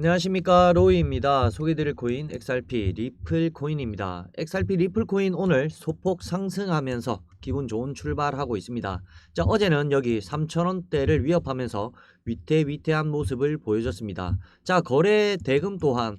안녕하십니까 로이입니다. 소개드릴 코인 XRP 리플 코인입니다. XRP 리플 코인 오늘 소폭 상승하면서 기분 좋은 출발하고 있습니다. 자 어제는 여기 3천원대를 위협하면서 위태위태한 모습을 보여줬습니다. 자 거래 대금 또한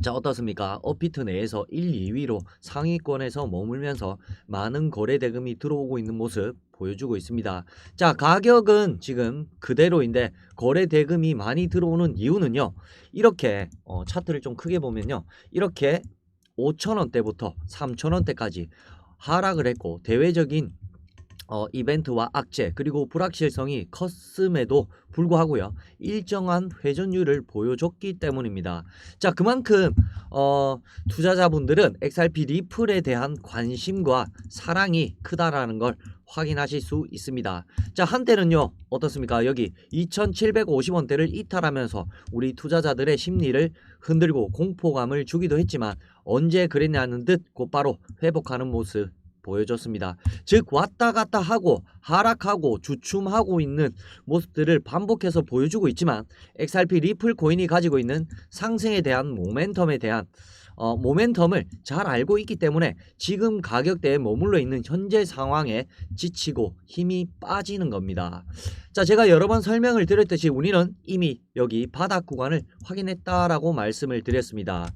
자 어떻습니까? 업비트 내에서 1, 2위로 상위권에서 머물면서 많은 거래 대금이 들어오고 있는 모습 보여주고 있습니다. 자 가격은 지금 그대로인데 거래 대금이 많이 들어오는 이유는요. 이렇게 어, 차트를 좀 크게 보면요. 이렇게 5천원대부터 3천원대까지 하락을 했고 대외적인 어, 이벤트와 악재 그리고 불확실성이 컸음에도 불구하고요 일정한 회전율을 보여줬기 때문입니다. 자 그만큼 어, 투자자분들은 XRP 리플에 대한 관심과 사랑이 크다라는 걸 확인하실 수 있습니다. 자 한때는요 어떻습니까 여기 2,750원대를 이탈하면서 우리 투자자들의 심리를 흔들고 공포감을 주기도 했지만 언제 그랬냐는 듯 곧바로 회복하는 모습 보여줬습니다. 즉 왔다 갔다 하고 하락하고 주춤하고 있는 모습들을 반복해서 보여주고 있지만 XRP 리플 코인이 가지고 있는 상승에 대한 모멘텀에 대한 어, 모멘텀을 잘 알고 있기 때문에 지금 가격대에 머물러 있는 현재 상황에 지치고 힘이 빠지는 겁니다. 자, 제가 여러 번 설명을 드렸듯이 우리는 이미 여기 바닥 구간을 확인했다라고 말씀을 드렸습니다.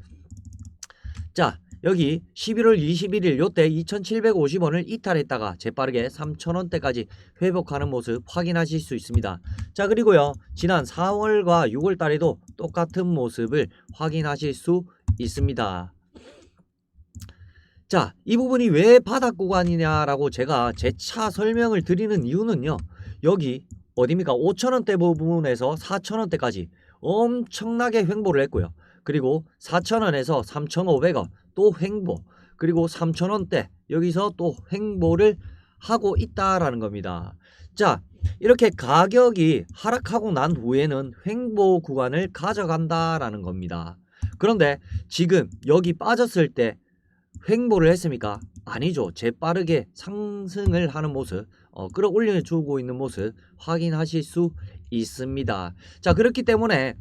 자, 여기 11월 21일 요때 2,750원을 이탈했다가 재빠르게 3,000원대까지 회복하는 모습 확인하실 수 있습니다. 자 그리고요 지난 4월과 6월 달에도 똑같은 모습을 확인하실 수 있습니다. 자, 이 부분이 왜 바닥 구간이냐라고 제가 재차 설명을 드리는 이유는요. 여기 어디입니까? 5천원대 부분에서 4천원대까지 엄청나게 횡보를 했고요. 그리고 4천원에서 3,500원 또 횡보 그리고 3천원대 여기서 또 횡보를 하고 있다라는 겁니다. 자 이렇게 가격이 하락하고 난 후에는 횡보 구간을 가져간다라는 겁니다. 그런데 지금 여기 빠졌을 때 횡보를 했습니까? 아니죠. 재빠르게 상승을 하는 모습, 어, 끌어올려 주고 있는 모습 확인하실 수 있습니다. 자, 그렇기 때문에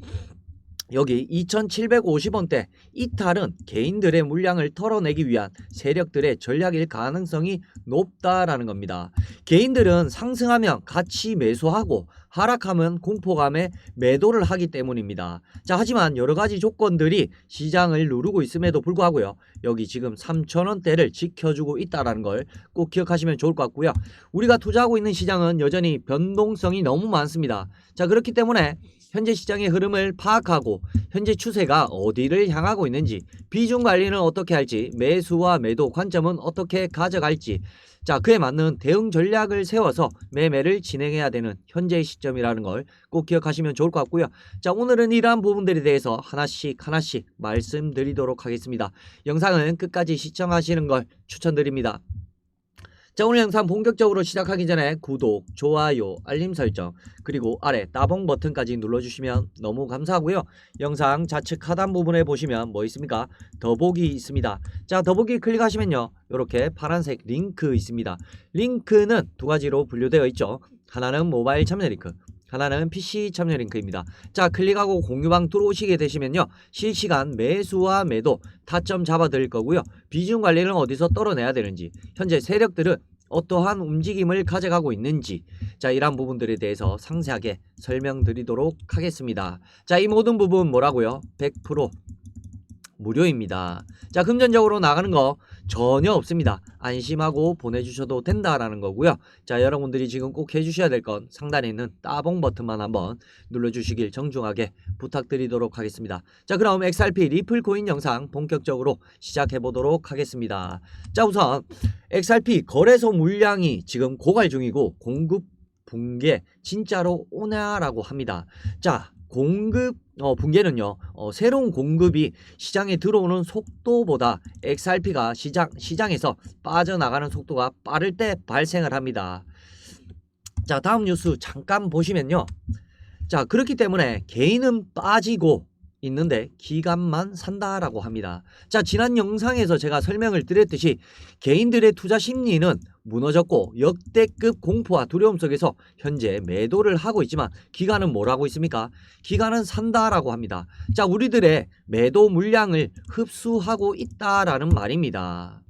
여기 2750원대 이탈은 개인들의 물량을 털어내기 위한 세력들의 전략일 가능성이 높다라는 겁니다. 개인들은 상승하면 같이 매수하고 하락하면 공포감에 매도를 하기 때문입니다. 자, 하지만 여러 가지 조건들이 시장을 누르고 있음에도 불구하고요. 여기 지금 3천원대를 지켜주고 있다라는 걸 꼭 기억하시면 좋을 것 같고요. 우리가 투자하고 있는 시장은 여전히 변동성이 너무 많습니다. 자, 그렇기 때문에 현재 시장의 흐름을 파악하고 현재 추세가 어디를 향하고 있는지 비중 관리는 어떻게 할지 매수와 매도 관점은 어떻게 가져갈지 자 그에 맞는 대응 전략을 세워서 매매를 진행해야 되는 현재의 시점이라는 걸 꼭 기억하시면 좋을 것 같고요. 자 오늘은 이러한 부분들에 대해서 하나씩 하나씩 말씀드리도록 하겠습니다. 영상은 끝까지 시청하시는 걸 추천드립니다. 자 오늘 영상 본격적으로 시작하기 전에 구독, 좋아요, 알림 설정 그리고 아래 따봉 버튼까지 눌러주시면 너무 감사하고요. 영상 좌측 하단 부분에 보시면 뭐 있습니까? 더보기 있습니다. 자 더보기 클릭하시면요. 이렇게 파란색 링크 있습니다. 링크는 두 가지로 분류되어 있죠. 하나는 모바일 참여 링크 하나는 PC 참여 링크입니다. 자 클릭하고 공유방 들어오시게 되시면요. 실시간 매수와 매도 타점 잡아 드릴 거고요. 비중 관리는 어디서 떨어내야 되는지 현재 세력들은 어떠한 움직임을 가져가고 있는지 자 이러한 부분들에 대해서 상세하게 설명드리도록 하겠습니다. 자 이 모든 부분 뭐라고요? 100% 무료입니다. 자 금전적으로 나가는 거 전혀 없습니다. 안심하고 보내주셔도 된다라는 거고요. 자 여러분들이 지금 꼭 해주셔야 될 건 상단에 있는 따봉 버튼만 한번 눌러주시길 정중하게 부탁드리도록 하겠습니다. 자 그럼 XRP 리플 코인 영상 본격적으로 시작해 보도록 하겠습니다. 자 우선 XRP 거래소 물량이 지금 고갈 중이고 공급 붕괴 진짜로 오냐라고 합니다. 자 공급 어, 붕괴는요 어, 새로운 공급이 시장에 들어오는 속도보다 XRP가 시장 시장에서 빠져나가는 속도가 빠를 때 발생을 합니다. 자 다음 뉴스 잠깐 보시면요. 자 그렇기 때문에 개인은 빠지고 있는데 기간만 산다라고 합니다. 자, 지난 영상에서 제가 설명을 드렸듯이 개인들의 투자 심리는 무너졌고 역대급 공포와 두려움 속에서 현재 매도를 하고 있지만 기간은 뭐라고 있습니까? 기간은 산다라고 합니다. 자, 우리들의 매도 물량을 흡수하고 있다라는 말입니다.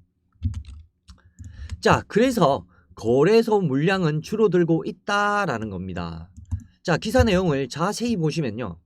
자, 그래서 거래소 물량은 줄어들고 있다라는 겁니다. 자, 기사 내용을 자세히 보시면요.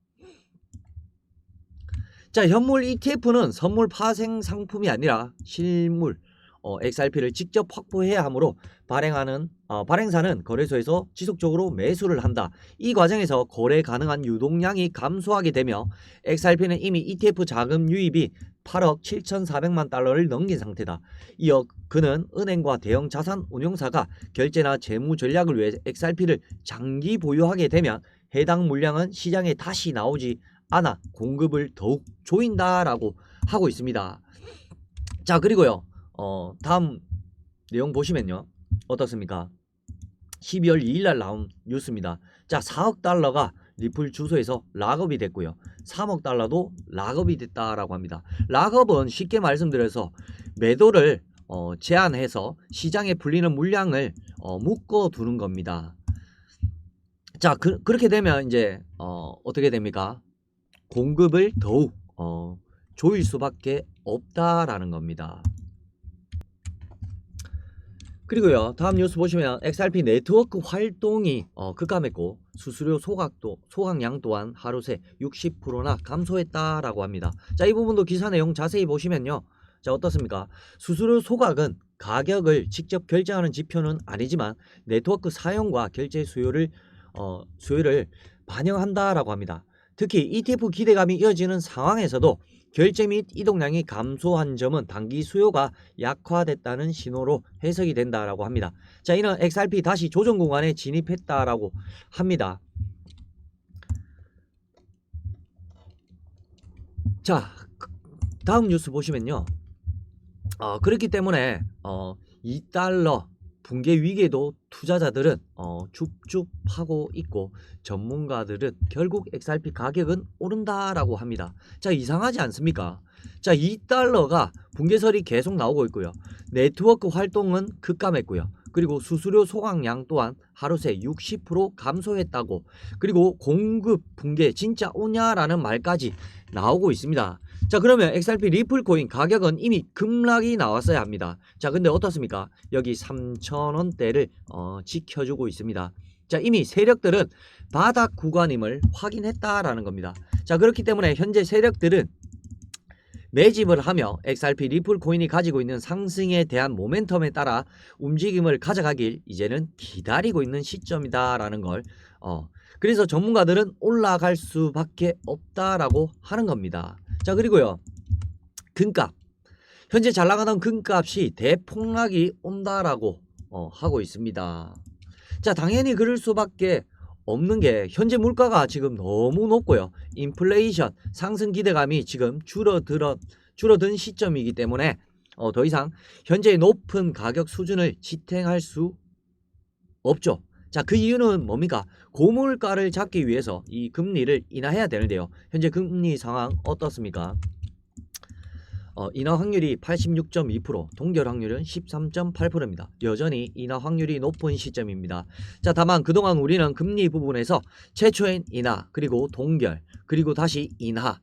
자, 현물 ETF는 선물 파생 상품이 아니라 실물 어, XRP를 직접 확보해야 하므로 발행하는 어, 발행사는 거래소에서 지속적으로 매수를 한다. 이 과정에서 거래 가능한 유동량이 감소하게 되며 XRP는 이미 ETF 자금 유입이 8억 7,400만 달러를 넘긴 상태다. 이어 그는 은행과 대형 자산 운용사가 결제나 재무 전략을 위해 XRP를 장기 보유하게 되면 해당 물량은 시장에 다시 나오지 않아 공급을 더욱 조인다라고 하고 있습니다. 자 그리고요 어 다음 내용 보시면요 어떻습니까? 12월 2일 날 나온 뉴스입니다. 자 4억 달러가 리플 주소에서 락업이 됐고요. 3억 달러도 락업이 됐다라고 합니다. 락업은 쉽게 말씀드려서 매도를 어, 제한해서 시장에 풀리는 물량을 어, 묶어 두는 겁니다. 자 그, 렇게 되면 이제 어, 어떻게 됩니까? 공급을 더욱 어, 조일 수밖에 없다라는 겁니다. 그리고요 다음 뉴스 보시면 XRP 네트워크 활동이 어, 급감했고 수수료 소각도 소각량 또한 하루 새 60%나 감소했다라고 합니다. 자 이 부분도 기사 내용 자세히 보시면요. 자 어떻습니까? 수수료 소각은 가격을 직접 결정하는 지표는 아니지만 네트워크 사용과 결제 수요를 어, 수요를 반영한다라고 합니다. 특히 ETF 기대감이 이어지는 상황에서도 결제 및 이동량이 감소한 점은 단기 수요가 약화됐다는 신호로 해석이 된다라고 합니다. 자, 이는 XRP 다시 조정 구간에 진입했다라고 합니다. 자, 그- 다음 뉴스 보시면요. 어, 그렇기 때문에 어, 2달러 붕괴 위기에도 투자자들은 어, 줍줍 하고 있고 전문가들은 결국 XRP 가격은 오른다라고 합니다. 자 이상하지 않습니까? 자 2달러가 붕괴설이 계속 나오고 있고요. 네트워크 활동은 급감했고요. 그리고 수수료 소각량 또한 하루 새 60% 감소했다고 그리고 공급 붕괴 진짜 오냐라는 말까지 나오고 있습니다. 자 그러면 XRP 리플 코인 가격은 이미 급락이 나왔어야 합니다. 자 근데 어떻습니까? 여기 3,000원대를 어, 지켜주고 있습니다. 자 이미 세력들은 바닥 구간임을 확인했다라는 겁니다. 자 그렇기 때문에 현재 세력들은 매집을 하며 XRP 리플 코인이 가지고 있는 상승에 대한 모멘텀에 따라 움직임을 가져가길 이제는 기다리고 있는 시점이다라는 걸 어, 그래서 전문가들은 올라갈 수밖에 없다라고 하는 겁니다. 자 그리고요 금값 현재 잘 나가던 금값이 대폭락이 온다라고 어, 하고 있습니다. 자 당연히 그럴 수밖에 없는 게 현재 물가가 지금 너무 높고요. 인플레이션 상승 기대감이 지금 줄어들어 줄어든 시점이기 때문에 어, 더 이상 현재 높은 가격 수준을 지탱할 수 없죠. 자, 그 이유는 뭡니까? 고물가를 잡기 위해서 이 금리를 인하해야 되는데요. 현재 금리 상황 어떻습니까? 어, 인하 확률이 86.2%, 동결 확률은 13.8%입니다. 여전히 인하 확률이 높은 시점입니다. 자, 다만 그동안 우리는 금리 부분에서 최초엔 인하, 그리고 동결, 그리고 다시 인하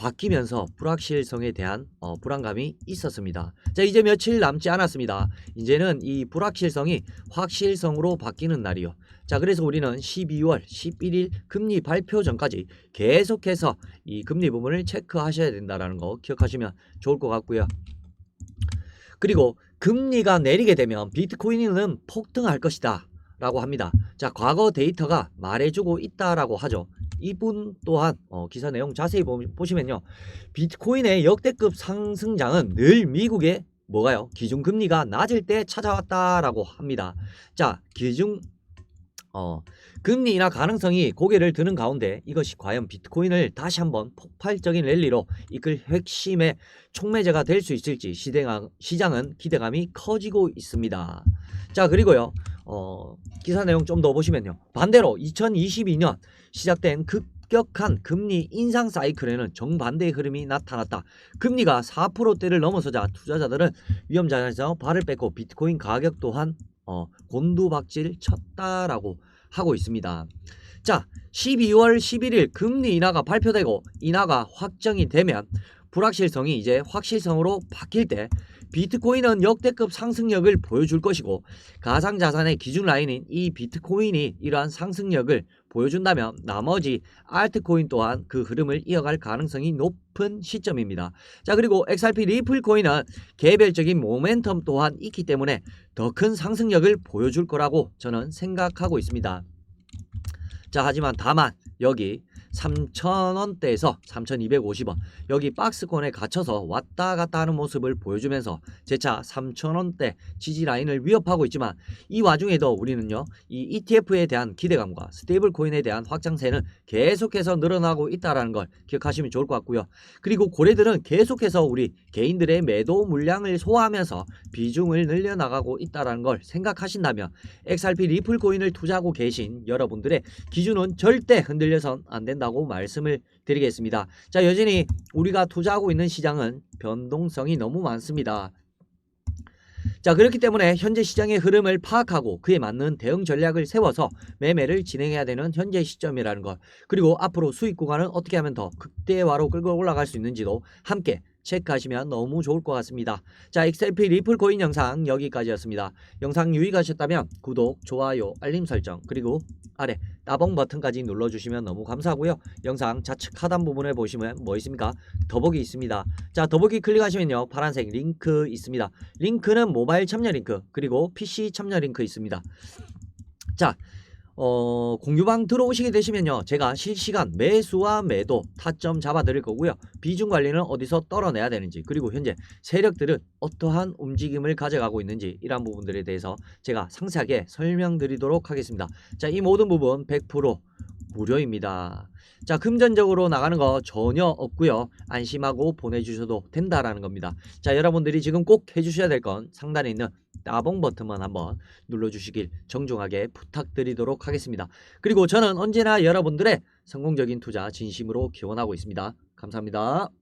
바뀌면서 불확실성에 대한 어, 불안감이 있었습니다. 자, 이제 며칠 남지 않았습니다. 이제는 이 불확실성이 확실성으로 바뀌는 날이요. 자, 그래서 우리는 12월 11일 금리 발표 전까지 계속해서 이 금리 부분을 체크하셔야 된다라는 거 기억하시면 좋을 것 같고요. 그리고 금리가 내리게 되면 비트코인은 폭등할 것이다. 라고 합니다. 자, 과거 데이터가 말해주고 있다라고 하죠. 이분 또한 어, 기사 내용 자세히 보, 보시면요. 비트코인의 역대급 상승장은 늘 미국의 뭐가요? 기준금리가 낮을 때 찾아왔다라고 합니다. 자, 기준 어, 금리 인하 가능성이 고개를 드는 가운데 이것이 과연 비트코인을 다시 한번 폭발적인 랠리로 이끌 핵심의 촉매제가 될 수 있을지 시대가, 시장은 기대감이 커지고 있습니다. 자 그리고요 어, 기사 내용 좀 더 보시면요 반대로 2022년 시작된 급 급격한 금리 인상 사이클에는 정반대의 흐름이 나타났다. 금리가 4%대를 넘어서자 투자자들은 위험자산에서 발을 뺏고 비트코인 가격 또한 어, 곤두박질 쳤다라고 하고 있습니다. 자, 12월 11일 금리 인하가 발표되고 인하가 확정이 되면 불확실성이 이제 확실성으로 바뀔 때 비트코인은 역대급 상승력을 보여줄 것이고 가상자산의 기준 라인인 이 비트코인이 이러한 상승력을 보여준다면 나머지 알트코인 또한 그 흐름을 이어갈 가능성이 높은 시점입니다. 자 그리고 XRP 리플 코인은 개별적인 모멘텀 또한 있기 때문에 더 큰 상승력을 보여줄 거라고 저는 생각하고 있습니다. 자 하지만 다만 여기 3,000원대에서 3,250원. 여기 박스권에 갇혀서 왔다 갔다 하는 모습을 보여주면서 재차 3,000원대 지지 라인을 위협하고 있지만 이 와중에도 우리는요 이 ETF에 대한 기대감과 스테이블 코인에 대한 확장세는 계속해서 늘어나고 있다라는 걸 기억하시면 좋을 것 같고요. 그리고 고래들은 계속해서 우리 개인들의 매도 물량을 소화하면서 비중을 늘려나가고 있다라는 걸 생각하신다면 XRP 리플 코인을 투자하고 계신 여러분들의 기준은 절대 흔들려선 안 된다 고 말씀을 드리겠습니다. 자, 여전히 우리가 투자하고 있는 시장은 변동성이 너무 많습니다. 자, 그렇기 때문에 현재 시장의 흐름을 파악하고 그에 맞는 대응 전략을 세워서 매매를 진행해야 되는 현재 시점이라는 것. 그리고 앞으로 수익 구간은 어떻게 하면 더 극대화로 끌고 올라갈 수 있는지도 함께 체크하시면 너무 좋을 것 같습니다. 자, XRP 리플 코인 영상 여기까지였습니다. 영상 유익하셨다면 구독, 좋아요, 알림 설정, 그리고 아래 따봉 버튼까지 눌러주시면 너무 감사하고요. 영상 좌측 하단 부분에 보시면 뭐 있습니까? 더보기 있습니다. 자, 더보기 클릭하시면요. 파란색 링크 있습니다. 링크는 모바일 참여 링크, 그리고 PC 참여 링크 있습니다. 자, 어, 공유방 들어오시게 되시면요. 제가 실시간 매수와 매도 타점 잡아 드릴 거고요. 비중 관리는 어디서 떨어내야 되는지, 그리고 현재 세력들은 어떠한 움직임을 가져가고 있는지 이러한 부분들에 대해서 제가 상세하게 설명드리도록 하겠습니다. 자, 이 모든 부분 100% 무료입니다. 자, 금전적으로 나가는 거 전혀 없고요. 안심하고 보내주셔도 된다라는 겁니다. 자, 여러분들이 지금 꼭 해주셔야 될 건 상단에 있는 따봉 버튼만 한번 눌러주시길 정중하게 부탁드리도록 하겠습니다. 그리고 저는 언제나 여러분들의 성공적인 투자 진심으로 기원하고 있습니다. 감사합니다.